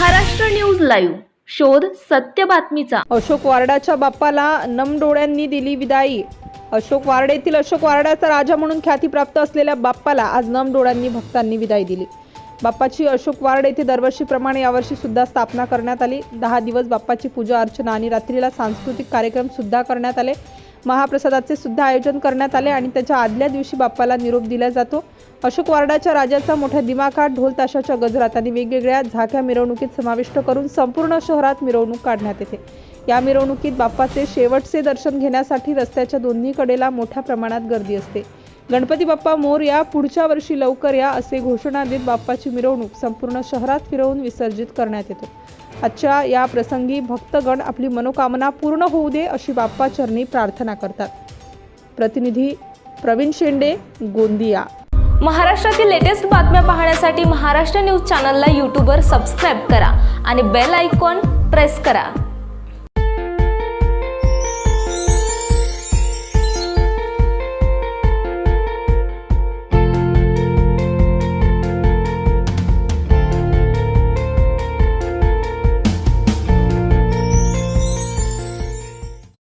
Maharashtra news live. शोध सत्य बातमीचा. अशोक वार्डाच्या बाप्पाला नमडोळ्यांनी दिली विदाई. अशोक वार्ड येथील अशोक वार्डाचा राजा म्हणून ख्यातीप्राप्त असलेल्या बाप्पाला आज नमडोळ्यांनी भक्तांनी विदाई दिली. बाप्पाची अशोक वार्ड येथे दरवर्षीप्रमाणे यावर्षी सुद्धा स्थापना करण्यात आली. दहा दिवस बाप्पाची पूजा अर्चना आणि रात्रीला सांस्कृतिक कार्यक्रम सुद्धा करण्यात आले. महाप्रसादाचे सुद्धा आयोजन करण्यात आले आणि त्याच्या आदल्या दिवशी बाप्पाला निरोप दिला जातो. अशोक वार्डाच्या राजाचा मोठ्या दिमाखात ढोल ताशाच्या गजरात आणि वेगवेगळ्या झाक्या मिरवणुकीत समाविष्ट करून संपूर्ण शहरात मिरवणूक काढण्यात येते. या मिरवणुकीत बाप्पाचे शेवटचे दर्शन घेण्यासाठी रस्त्याच्या दोन्ही कडेला मोठ्या प्रमाणात गर्दी असते. गणपती बाप्पा मोर या पुढच्या वर्षी लवकर या असे घोषणा देत बाप्पाची मिरवणूक संपूर्ण शहरात फिरवून विसर्जित करण्यात येतो. आजच्या या प्रसंगी भक्तगण आपली मनोकामना पूर्ण होऊ दे अशी बाप्पा चरणी प्रार्थना करतात. प्रतिनिधी प्रवीण शेंडे गोंदिया. महाराष्ट्रातील लेटेस्ट बातम्या पाहण्यासाठी महाराष्ट्र न्यूज चॅनलला यूट्यूबवर सबस्क्राईब करा आणि बेल आयकॉन प्रेस करा.